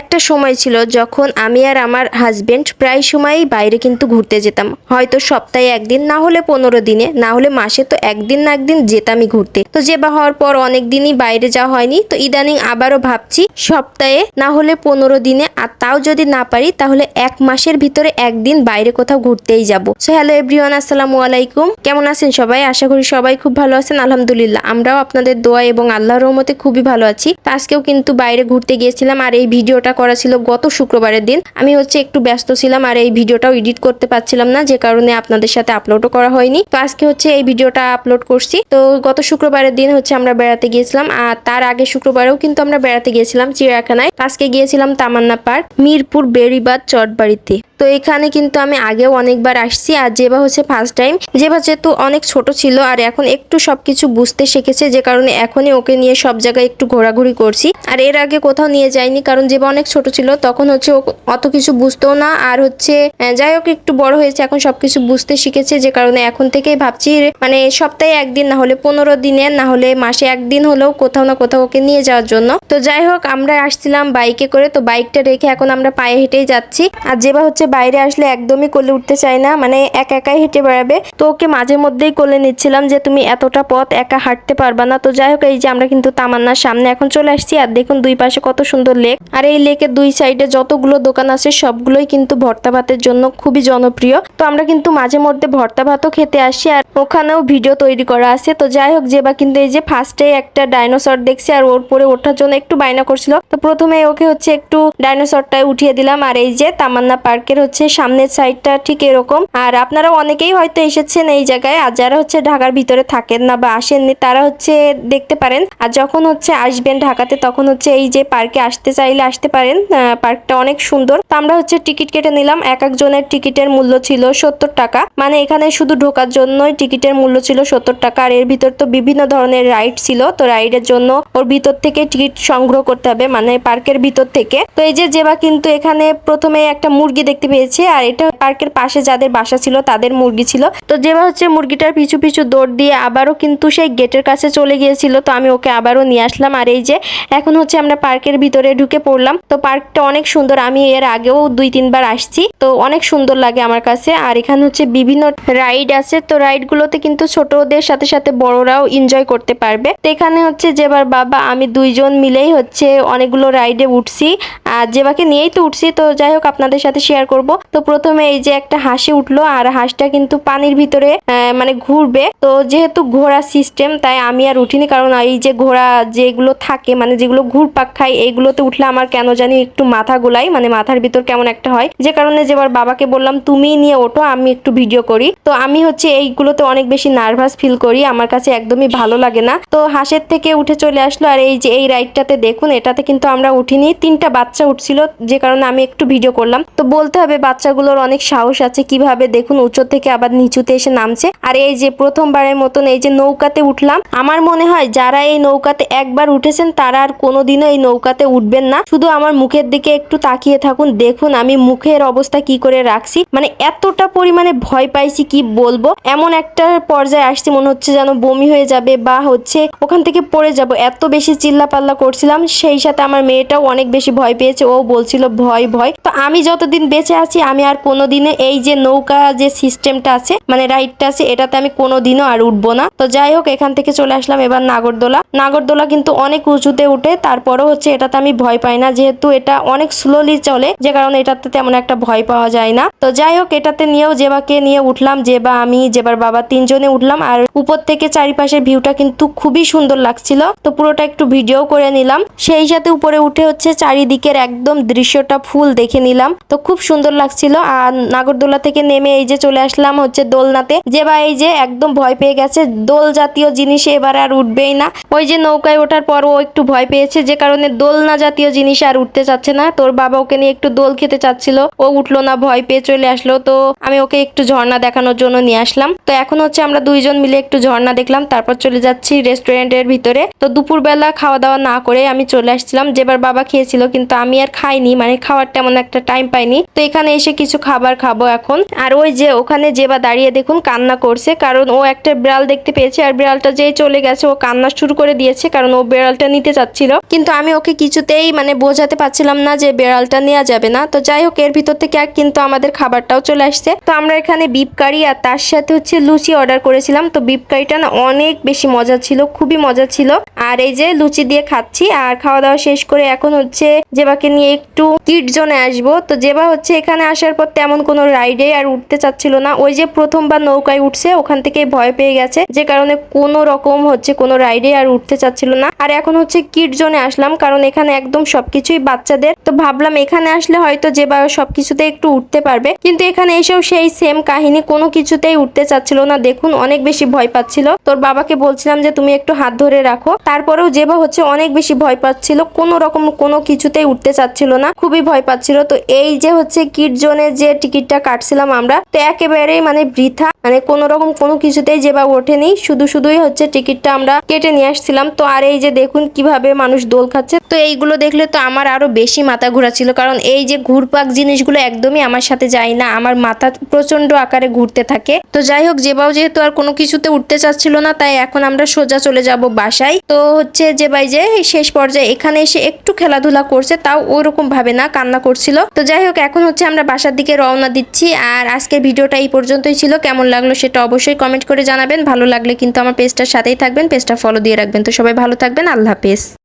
একটা সময় ছিল যখন আমি আর আমার হাজবেন্ড প্রায় সময়ই বাইরে কিন্তু ঘুরতে যেতাম। হয়তো সপ্তাহে একদিন, না হলে পনেরো দিনে, না হলে মাসে তো একদিন না একদিন যেতামই ঘুরতে। তো যে বা হওয়ার পর অনেক দিনই বাইরে যাওয়া হয়নি। তো ইদানিং আবারও ভাবছি, সপ্তাহে না হলে পনেরো দিনে, আর তাও যদি না পারি, তাহলে এক মাসের ভিতরে একদিন বাইরে কোথাও ঘুরতেই যাব। সো হ্যালো এভরিওয়ান আসসালামু আলাইকুম। কেমন আছেন সবাই? আশা করি সবাই খুব ভালো আছেন, আলহামদুলিল্লাহ। আমরাও আপনাদের দোয়া এবং আল্লাহর রহমতে খুবই ভালো আছি। তো আজকেও কিন্তু বাইরে ঘুরতে গিয়েছিলাম, আর এই ভিডিওটা করা ছিল গত শুক্রবারের দিন। আমি হচ্ছে একটু ব্যস্ত ছিলাম আর এই ভিডিওটাও এডিট করতে পারছিলাম না, যে কারণে আপনাদের সাথে আপলোডও করা হয়নি। তো আজকে হচ্ছে এই ভিডিওটা আপলোড করছি। তো গত শুক্রবারের দিন হচ্ছে আমরা বেড়াতে গিয়েছিলাম, আর তার আগে শুক্রবারেও কিন্তু আমরা বেড়াতে গিয়েছিলাম চিড়িয়াখানায়। আজকে গিয়েছিলাম তামান্না পার্ক, মিরপুর বেড়িবাদ চটবাড়িতে। তো এখানে কিন্তু আমি আগেও অনেকবার আসছি আর যেবা হচ্ছে ফার্স্ট টাইম যেবা যেহেতু অনেক ছোট ছিল আর এখন একটু সবকিছু বুঝতে শিখেছে যে কারণে এখনই ওকে নিয়ে সব জায়গায় একটু ঘোরাঘুরি করছি। আর এর আগে কোথাও নিয়ে যাইনি কারণ যেবা অনেক ছোট ছিল তখন হচ্ছে অত কিছু বুঝতেও না আর হচ্ছে যাই হোক একটু বড় হয়েছে এখন সবকিছু বুঝতে শিখেছে যে কারণে এখন থেকেই ভাবছি মানে সপ্তাহে একদিন না হলে পনেরো দিনে না হলে মাসে একদিন হলেও কোথাও না কোথাও ওকে নিয়ে যাওয়ার জন্য। তো যাই হোক আমরা আসছিলাম বাইকে করে, তো বাইকটা রেখে এখন আমরা পায়ে হেঁটেই যাচ্ছি। আর যেবা হচ্ছে বাইরে আসলে একদমই কোলে উঠতে চায় না মানে একা একাই হেঁটে বেড়াবে। তো ওকে মাঝে মধ্যেই কোলে নিচ্ছিলাম যে, তুমি এতটা পথ একা হাঁটতে পারবা না। তো যাই হোক, এই যে আমরা কিন্তু তামান্নার সামনে এখন চলে আসছি, আর দেখুন দুই পাশে কত সুন্দর লেক। আর এই লেকের দুই সাইডে যতগুলো দোকান আছে, সবগুলোই কিন্তু ভর্তা ভাতের জন্য খুবই জনপ্রিয়। তো আমরা কিন্তু মাঝে মধ্যে ভর্তা ভাতও খেতে আসি, আর ওখানেও ভিডিও তৈরি করা আছে। তো যাই হোক, যে বা কিন্তু এই যে ফার্স্টে একটা ডাইনোসর দেখছি, আর ওর পরে ওঠার জন্য একটু বায়না করছিল। তো প্রথমে ওকে হচ্ছে একটু ডাইনোসরটায় উঠিয়ে দিলাম, আর এই যে তামান্না পার্কের হচ্ছে সামনের সাইডটা ঠিক এরকম। আর আপনারা অনেকেই হয়তো এসেছেন এই জায়গায়, আর যারা হচ্ছে ঢাকার ভিতরে থাকেন না বা আসেননি, তারা হচ্ছে দেখতে পারেন। আর যখন হচ্ছে আসবেন ঢাকাতে, তখন হচ্ছে এই যে পার্কে আসতে চাইলে আসতে পারেন। পার্কটা অনেক সুন্দর। তো আমরা হচ্ছে টিকিট কেটে নিলাম। এক একজনের টিকিটের মূল্য ছিল সত্তর টাকা। মানে এখানে শুধু ঢোকার জন্যই টিকিটের মূল্য ছিল সত্তর টাকা। আর এর ভিতর তো বিভিন্ন ধরনের রাইড ছিল। তো রাইডের জন্য ওর ভিতর থেকে টিকিট সংগ্রহ করতে হবে মানে পার্কের ভিতর থেকে। তো এই যে যেবা কিন্তু এখানে প্রথমে একটা মুরগি দেখতে পেয়েছে আর এটা পার্কের পাশে যাদের বাসা ছিল, তাদের মুরগি ছিল। তো যেবা হচ্ছে মুরগিটার পিছু পিছু দৌড় দিয়ে আবারও কিন্তু সেই গেটের কাছে চলে গিয়েছিল। তো আমি ওকে আবারও নিয়ে আসলাম। আর এই যে এখন হচ্ছে আমরা পার্কের ভিতরে ঢুকে পড়লাম। তো পার্কটা অনেক সুন্দর। আমি এর আগেও দুই, তিনবার আসছি। তো অনেক সুন্দর লাগে আমার কাছে। আর এখানে হচ্ছে বিভিন্ন রাইড আছে। তো রাইড গুলোতে কিন্তু ছোটদের সাথে সাথে বড়রাও এনজয় করতে পারবে। তো এখানে হচ্ছে যেবার বাবা, আমি দুইজন মিলেই হচ্ছে অনেকগুলো রাইডে উঠছি। আর যেবাকে নিয়েই তো উঠছি। তো যাই হোক, আপনাদের সাথে শেয়ার করব। তো প্রথমে এই যে একটা হাসি উঠল আর হাঁসটা কিন্তু পানির ভিতরে মানে ঘুরবে। তো যেহেতু ঘোড়া সিস্টেম তাই আমি আর উঠিনি, কারণ এই যে ঘোড়া যেগুলো থাকে মানে যেগুলো ঘুরপাক খায়, এইগুলোতে উঠলে আমার কেন জানি একটু মাথা গোলাই মানে মাথার ভিতর কেমন একটা হয়। যে কারণে যেবার বাবাকে বললাম তুমি নিয়ে ওঠো, আমি একটু ভিডিও করি। তো আমি হচ্ছে এইগুলোতে অনেক বেশি নার্ভাস ফিল করি, আমার কাছে একদমই ভালো লাগে না। তো হাঁসের থেকে উঠে চলে আসলো, আর এই যে এই রাইডটাতে দেখুন, এটাতে কিন্তু আমরা উঠিনি। তিনটা বাচ্চা উঠছিল, যে কারণে আমি একটু ভিডিও করলাম। তো বলতে হবে বাচ্চাগুলোর অনেক সাহস আছে, কীভাবে দেখুন উঁচু থেকে আবার নিচুতে এসে নামছে। আর এই যে প্রথমবারের মতন এই যে নৌকাতে উঠলাম, আমার মনে হয় যারা এই নৌকাতে একবার উঠেছেন, তারা আর কোনোদিনও এই নৌকাতে উঠবেন না। শুধু আমার মুখের দিকে একটু তাকিয়ে থাকুন, দেখুন আমি মুখের অবস্থা কি করে রাখছি। মানে এতটা পরিমাণে ভয় পাইছি, কি বলব? এমন একটা পর্যায়ে আসছি, মনে হচ্ছে যেন বমি হয়ে যাবে বা হচ্ছে ওখান থেকে পড়ে যাব। এত বেশি চিল্লা পাল্লা করছিলাম, সেই সাথে আমার মেয়েটাও অনেক বেশি ভয় পেয়েছে, ও বলছিল ভয় ভয়। তো আমি যতদিন বেঁচে আছি, আমি আর কোনোদিনে এই যে নৌকা যে সিস্টেমটা আছে মানে রাইডটা আছে, এটাতে আমি কোনোদিনও আর উঠবো না। তো যাই হোক, এখান থেকে চলে আসলাম এবার নাগরদোলা। নাগরদোলা কিন্তু অনেক উঁচুতে উঠে, তারপরও হচ্ছে এটাতে আমি ভয় পাই না, যেহেতু এটা অনেক স্লোলি চলে, যে কারণে এটাতে তেমন একটা ভয় পাওয়া যায় না। তো যাই হোক, এটাতে নিয়েও জেবাকে নিয়ে উঠলাম জেবা আমি জেবার বাবা তিনজনে উঠলাম, আর উপর থেকে চারিপাশের ভিউটা কিন্তু খুবই সুন্দর লাগছিল। তো পুরোটা একটু ভিডিও করে নিলাম। সেই সাথে উপরে উঠে হচ্ছে চারিদিকের একদম দৃশ্যটা ফুল দেখে নিলাম। তো খুব সুন্দর লাগছিল। আর নাগরদোলা থেকে নেমে এই যে চলে আসলাম হচ্ছে দোলনাতে। যে বা এই যে একদম ভয় পেয়ে গেছে। দোল জাতীয় জিনিসে এবার আর উঠবেই না। ওই যে নৌকায় ওঠার পর ও একটু ভয় পেয়েছে। যে কারণে দোলনা জাতীয় জিনিসে আর উঠতে চাচ্ছে না। তোর বাবা ওকে নিয়ে একটু দোল খেতে চাচ্ছিল। ও উঠল না, ভয় পেয়ে চলে আসলো। তো আমি ওকে একটু ঝর্ণা দেখানোর জন্য নিয়ে আসলাম। তো এখন হচ্ছে আমরা দুইজন মিলে একটু ঝর্ণা দেখলাম। তারপর চলে যাচ্ছি রেস্টুরেন্টের ভিতরে। তো দুপুরবেলা খাওয়া দাওয়া না করে আমি চলে আসছিলাম। যেবার বাবা খেয়েছিল, কিন্তু আমি আর খাইনি। মানে খাওয়ার তেমন একটা টাইম পাইনি। তো এখানে এসে কিছু খাবার খাব এখন। আর ওই যে ওখানে জেবা দাঁড়িয়ে দেখুন কান্না করছে, কারণ ও একটা বিড়াল দেখতে পেয়েছে, আর বিড়ালটা যেই চলে গেছে, ও কান্না শুরু করে দিয়েছে, কারণ ও বিড়ালটা নিতে চাচ্ছিল। কিন্তু আমি ওকে কিছুতেই মানে বোঝাতে পারছিলাম না যে বিড়ালটা নেওয়া যাবে না। তো যাই হোক, এর ভিতর থেকে কিন্তু আমাদের খাবারটাও চলে আসছে। তো আমরা এখানে বিপ কারি আর তার সাথে হচ্ছে লুচি অর্ডার করেছিলাম। তো বিপ কারিটা না অনেক বেশি মজা ছিল, খুবই মজা ছিল। আর এই যে লুচি দিয়ে খাচ্ছি, আর খাওয়া দাওয়া শেষ করে এখন হচ্ছে জেবাকে নিয়ে একটু কিট জোনে আসব। তো জেবা হচ্ছে এখানে আসার পর তেমন কোনো রাইডে আর উঠতে চাচ্ছিল না। ওই যে প্রথমবার নৌকায় উঠছে, ওখান থেকে ভয় পেয়ে গেছে। যে কারণে কোনো রকম হচ্ছে কোনো রাইডে আর উঠতে চাচ্ছিল না। আর এখন হচ্ছে কিট জোনে আসলাম, কারণ এখানে একদম সবকিছুই বাচ্চাদের। তো ভাবলাম এখানে আসলে হয়তো যে বা সবকিছুতে একটু উঠতে পারবে। কিন্তু এখানে এসেও সেই সেম কাহিনী, কোনো কিছুতেই উঠতে চাচ্ছিল না। দেখুন, অনেক বেশি ভয় পাচ্ছিল। তোর বাবাকে বলছিলাম যে, তুমি একটু হাত ধরে রাখো। তারপরেও জেবা হচ্ছে অনেক বেশি ভয় পাচ্ছিল। কোনো রকম কোনো কিছুতেই উঠতে চাচ্ছিল না, খুবই ভয় পাচ্ছিল। তো এই যে হচ্ছে কিট জোনে যে টিকিটটা কাটছিলাম আমরা, তো একেবারেই মানে বৃথা। মানে কোনো রকম কোনো কিছুতেই যেবা ওঠেনি, শুধু শুধুই হচ্ছে টিকিটটা আমরা কেটে নিয়ে আসছিলাম। তো আর এই যে দেখুন কীভাবে মানুষ দোল খাচ্ছে। তো এইগুলো দেখলে তো আমার আরও বেশি মাথা ঘোরা ছিল, কারণ এই যে ঘুরপাক জিনিসগুলো একদমই আমার সাথে যায় না। আমার মাথা প্রচণ্ড আকারে ঘুরতে থাকে। তো যাই হোক যেবাও যেহেতু আর কোনো কিছুতে উঠতে চাচ্ছিল না, তাই এখন আমরা সোজা চলে যাব বাসায়। তো হচ্ছে যে ভাই যে শেষ পর্যায়ে এখানে এসে একটু খেলাধুলা করছে, তাও ওরকম ভাবে না কান্না করছিল। তো যাই হোক, এখন হচ্ছে আমরা বাসার দিকে রওনা দিচ্ছি। আর আজকের ভিডিওটা এই পর্যন্তই ছিল। কেমন লাগল সেটা অবশ্যই কমেন্ট করে জানাবেন। ভালো লাগলে কিন্তু আমার পেজটার সাথেই থাকবেন। পেজটা ফলো দিয়ে রাখবেন। তো সবাই ভালো থাকবেন। আল্লাহ হাফেজ।